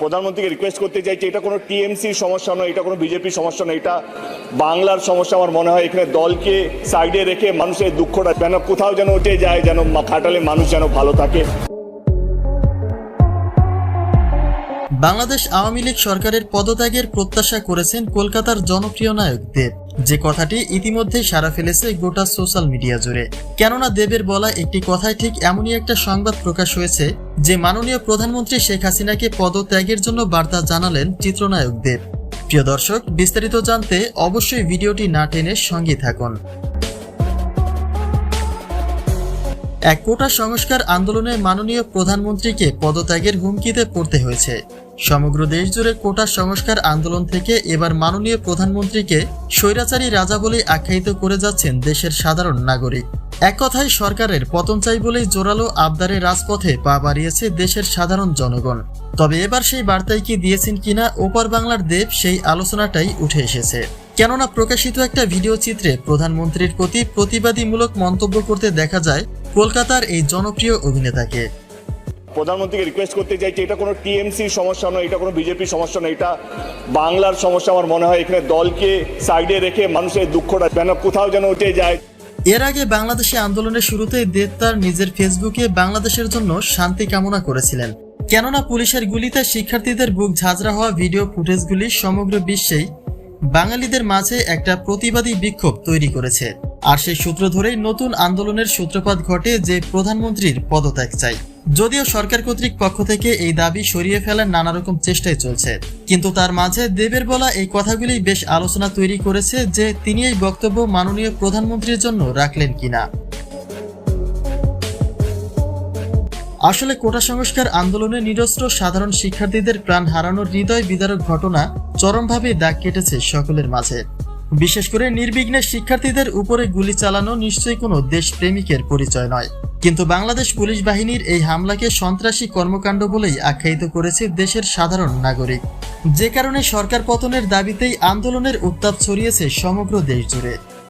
প্রধানমন্ত্রীকে রিকোয়েস্ট করতে চাইছি এটা কোনো টিএমসির সমস্যা নয়, এটা কোনো বিজেপির সমস্যা নয়, এটা বাংলার সমস্যা আমার মনে হয়। এখানে দলকে সাইডে রেখে মানুষের দুঃখটা যেন কোথাও যেন উঠে যায়, যেন খাটালে মানুষ যেন ভালো থাকে। বাংলাদেশ আওয়ামী লীগ সরকারের পদত্যাগের প্রত্যাশা করেছেন কলকাতার জনপ্রিয় নায়ক দেব যে কথাটি ইতিমধ্যে সারা ফেলেছে গোটা সোশ্যাল মিডিয়া জুড়ে। কেননা দেবের বলা একটি কথায় ঠিক এমনই একটা সংবাদ প্রকাশ হয়েছে, যে মাননীয় প্রধানমন্ত্রী শেখ হাসিনাকে পদত্যাগের জন্য বার্তা জানালেন চিত্রনায়ক দেব। প্রিয় দর্শক, বিস্তারিত জানতে অবশ্যই ভিডিওটি না টেনে সঙ্গে থাকুন। এক কোটা সংস্কার আন্দোলনে মাননীয় প্রধানমন্ত্রীকে পদত্যাগের হুমকিতে পড়তে হয়েছে। সমগ্র দেশ জুড়ে কোটা সংস্কার আন্দোলন থেকে এবার মাননীয় প্রধানমন্ত্রীকে স্বৈরাচারী রাজা বলে আখ্যায়িত করে যাচ্ছেন দেশের সাধারণ নাগরিক। এক কথায় সরকারের পতন চাই বলেই জোরালো আবদারে রাজপথে পা বাড়িয়েছে দেশের সাধারণ জনগণ। তবে এবার সেই বার্তাই কি দিয়েছেন কিনা ওপার বাংলার দেব সেই আলোচনাটাই উঠে এসেছে। কেননা প্রকাশিত একটা ভিডিও চিত্রে প্রধানমন্ত্রীর প্রতি প্রতিবাদীমূলক মন্তব্য করতে দেখা যায়, কলকাতার এই জনপ্রিয় অভিনেতাকে। প্রধানমন্ত্রীকে রিকোয়েস্ট করতে চাইছি, এটা কোনো টিএমসির সমস্যা নয়, এটা কোনো বিজেপির সমস্যা নয়, এটা বাংলার সমস্যা আমার মনে হয়। এখানে দলকে সাইডে রেখে মানুষের দুঃখটা যেন কোথাও যেন উঠে যায়। এর আগে বাংলাদেশে আন্দোলনের শুরুতেই দেব তার নিজের ফেসবুকে বাংলাদেশের জন্য শান্তি কামনা করেছিলেন। কেননা পুলিশের গুলিতে শিক্ষার্থীদের বুক ঝাঁঝরা হওয়া ভিডিও ফুটেজগুলি সমগ্র বিশ্বেই বাঙালিদের মাঝে একটা প্রতিবাদী বিক্ষোভ তৈরি করেছে। আর সেই সূত্র ধরেই নতুন আন্দোলনের সূত্রপাত ঘটে যে প্রধানমন্ত্রীর পদত্যাগ চাই। যদিও সরকার কর্তৃক পক্ষ থেকে এই দাবি সরিয়ে ফেলার নানা রকম চেষ্টাই চলছে, কিন্তু তার মাঝে দেবের বলা এই কথাগুলি বেশ আলোচনা তৈরি করেছে যে তিনি এই বক্তব্য মাননীয় প্রধানমন্ত্রীর জন্য রাখলেন কিনা। আসলে কোটা সংস্কার আন্দোলনে নিরস্ত্র সাধারণ শিক্ষার্থীদের প্রাণ হারানোর হৃদয় বিদারক ঘটনা চরমভাবে দাগ কেটেছে সকলের মাঝে। বিশেষ করে নির্বিঘ্নে শিক্ষার্থীদের উপরে গুলি চালানো নিশ্চয়ই কোনো দেশপ্রেমিকের পরিচয় নয়। কিন্তু বাংলাদেশ পুলিশ বাহিনীর এই হামলাকে সন্ত্রাসী কর্মকাণ্ড বলেই আখ্যায়িত করেছে দেশের সাধারণ নাগরিক। যে কারণে সরকার পতনের দাবিতেই আন্দোলনের উত্তাপ ছড়িয়েছে সমগ্র দেশ জুড়ে।